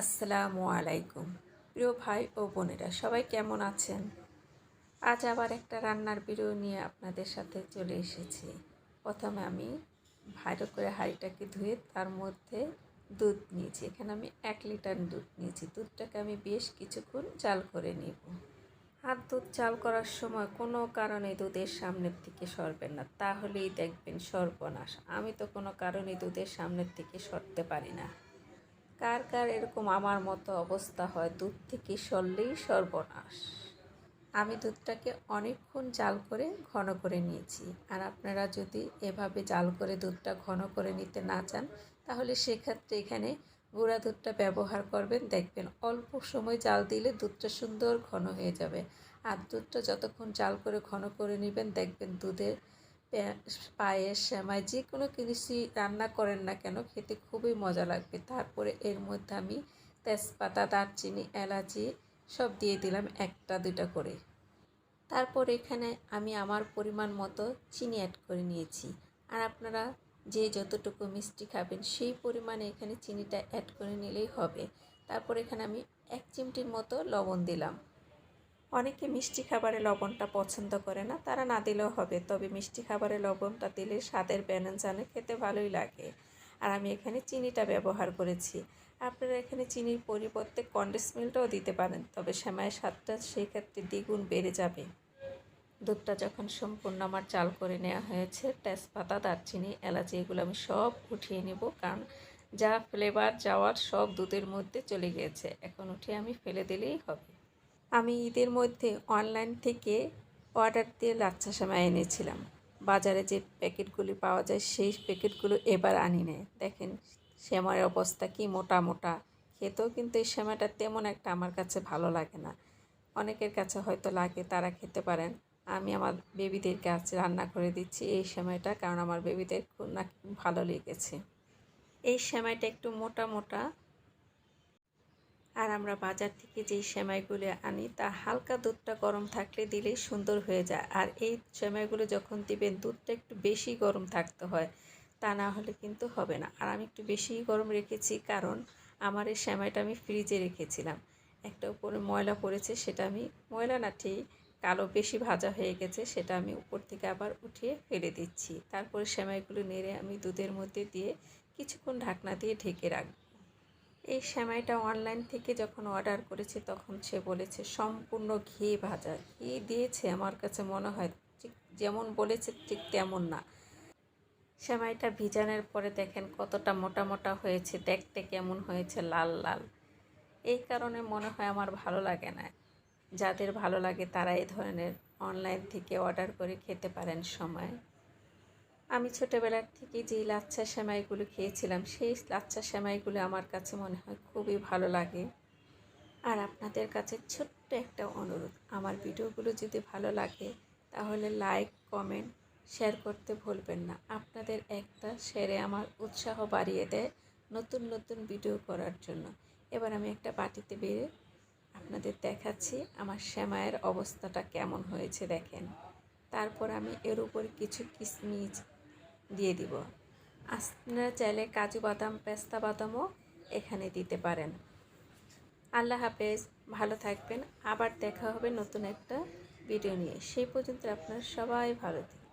আসসালামু আলাইকুম। প্রিয় ভাই ও বোনেরা, সবাই কেমন আছেন? আজ আবার একটা রান্নার ভিডিও নিয়ে আপনাদের সাথে চলে এসেছি। প্রথমে আমি ভালো করে হাঁড়িটাকে ধুয়ে তার মধ্যে দুধ নিয়েছি। এখানে আমি এক লিটার দুধ নিয়েছি। দুধটাকে আমি বেশ কিছুক্ষণ জাল করে নেব। আর দুধ চাল করার সময় কোনো কারণে দুধের সামনের থেকে সরবেন না। তাহলেই দেখবেন সর্বনাশ। আমি তো কোনো কারণে দুধের সামনের থেকে সরতে পারি না। কার কার এরকম আমার মতো অবস্থা হয়? দুধ থেকে সরলেই সর্বনাশ। আমি দুধটাকে অনেকক্ষণ জাল করে ঘন করে নিয়েছি। আর আপনারা যদি এভাবে জাল করে দুধটা ঘন করে নিতে না চান, তাহলে সেক্ষেত্রে এখানে গুঁড়া দুধটা ব্যবহার করবেন। দেখবেন অল্প সময় জাল দিলে দুধটা সুন্দর ঘন হয়ে যাবে। আর দুধটা যতক্ষণ জাল করে ঘন করে নেবেন, দেখবেন দুধের পায়েস, সেমাই যে কোনো জিনিসই রান্না করেন না কেন, খেতে খুবই মজা লাগবে। তারপরে এর মধ্যে আমি তেজপাতা, দারচিনি, এলাচি সব দিয়ে দিলাম একটা দুটা করে। তারপর এখানে আমি আমার পরিমাণ মতো চিনি অ্যাড করে নিয়েছি। আর আপনারা যে যতটুকু মিষ্টি খাবেন, সেই পরিমাণে এখানে চিনিটা অ্যাড করে নিলেই হবে। তারপর এখানে আমি এক চিমটির মতো লবণ দিলাম। অনেকে মিষ্টি খাবারে লবণটা পছন্দ করে না, তারা না দিলেও হবে। তবে মিষ্টি খাবারে লবণটা দিলে স্বাদের ব্যালেন্স আনে, খেতে ভালোই লাগে। আর আমি এখানে চিনিটা ব্যবহার করেছি। আপনারা এখানে চিনির পরিবর্তে কন্ডেন্স মিল্কটাও দিতে পারেন, তবে সেমাইয়ের স্বাদটা সেক্ষেত্রে দ্বিগুণ বেড়ে যাবে। দুধটা যখন সম্পূর্ণ আমার চাল করে নেওয়া হয়েছে, তেজপাতা, দারচিনি, এলাচি, এগুলো আমি সব উঠিয়ে নেব, কারণ যা ফ্লেভার যাওয়ার সব দুধের মধ্যে চলে গিয়েছে। এখন উঠিয়ে আমি ফেলে দিলেই হবে। আমি ঈদের মধ্যে অনলাইন থেকে অর্ডার দিয়ে লাচ্ছা সেমাই এনেছিলাম। বাজারে যে প্যাকেটগুলি পাওয়া যায়, সেই প্যাকেটগুলো এবার আনি নেয় দেখেন, সেমাইয়ের অবস্থা কি মোটা মোটা। খেতেও কিন্তু এই সেমাইটা তেমন একটা আমার কাছে ভালো লাগে না। অনেকের কাছে হয়তো লাগে, তারা খেতে পারেন। আমি আমার বেবিদের কাছে রান্না করে দিচ্ছি এই সেমাইটা, কারণ আমার বেবিদের খুব নাকি ভালো লেগেছে। এই সেমাইটা একটু মোটা মোটা আর আমরা বাজার থেকে যেই সেমাইগুলো আনি, তা হালকা দুধটা গরম থাকলে দিলেই সুন্দর হয়ে যায়। আর এই সেমাইগুলো যখন দিবেন, দুধটা একটু বেশি গরম থাকতে হয়, তা না হলে কিন্তু হবে না। আর আমি একটু বেশি গরম রেখেছি কারণ আমার এই সেমাইটা আমি ফ্রিজে রেখেছিলাম। একটা উপরে ময়লা পড়েছে, সেটা আমি, ময়লা না ঠিক, কালো বেশি ভাজা হয়ে গেছে, সেটা আমি উপর থেকে আবার উঠিয়ে ফেলে দিচ্ছি। তারপরে সেমাইগুলো নেড়ে আমি দুধের মধ্যে দিয়ে কিছুক্ষণ ঢাকনা দিয়ে ঢেকে রাখব। এই সেমাইটা অনলাইন থেকে যখন অর্ডার করেছি, তখন সে বলেছে, সম্পূর্ণ ঘি ভাজা। ঘি দিয়েছে আমার কাছে মনে হয়, ঠিক যেমন বলেছে, ঠিক তেমন না। সেমাইটা ভিজানোর পরে দেখেন কতটা মোটা মোটা হয়েছে, দেখতে কেমন হয়েছে, লাল লাল। এই কারণে মনে হয় আমার ভালো লাগে না। যাদের ভালো লাগে তারা এই ধরনের অনলাইন থেকে অর্ডার করে খেতে পারেন সময়। আমি ছোটোবেলার থেকে যেই লাচ্ছা সেমাইগুলো খেয়েছিলাম, সেই লাচ্ছা সেমাইগুলো আমার কাছে মনে হয় খুবই ভালো লাগে। আর আপনাদের কাছে ছোট্ট একটা অনুরোধ, আমার ভিডিওগুলো যদি ভালো লাগে, তাহলে লাইক, কমেন্ট, শেয়ার করতে ভুলবেন না। আপনাদের একটা শেয়ারে আমার উৎসাহ বাড়িয়ে দেয় নতুন নতুন ভিডিও করার জন্য। এবার আমি একটা বাটিতে বেড়ে আপনাদের দেখাচ্ছি আমার সেমাইয়ের অবস্থাটা কেমন হয়েছে, দেখেন। তারপর আমি এর উপর কিছু কিশমিশ দিয়ে দিব। আপনারা চাইলে কাজু বাদাম, পেস্তা বাদামও এখানে দিতে পারেন। আল্লাহ হাফেজ, ভালো থাকবেন। আবার দেখা হবে নতুন একটা ভিডিও নিয়ে। সেই পর্যন্ত আপনারা সবাই ভালো থাকবেন।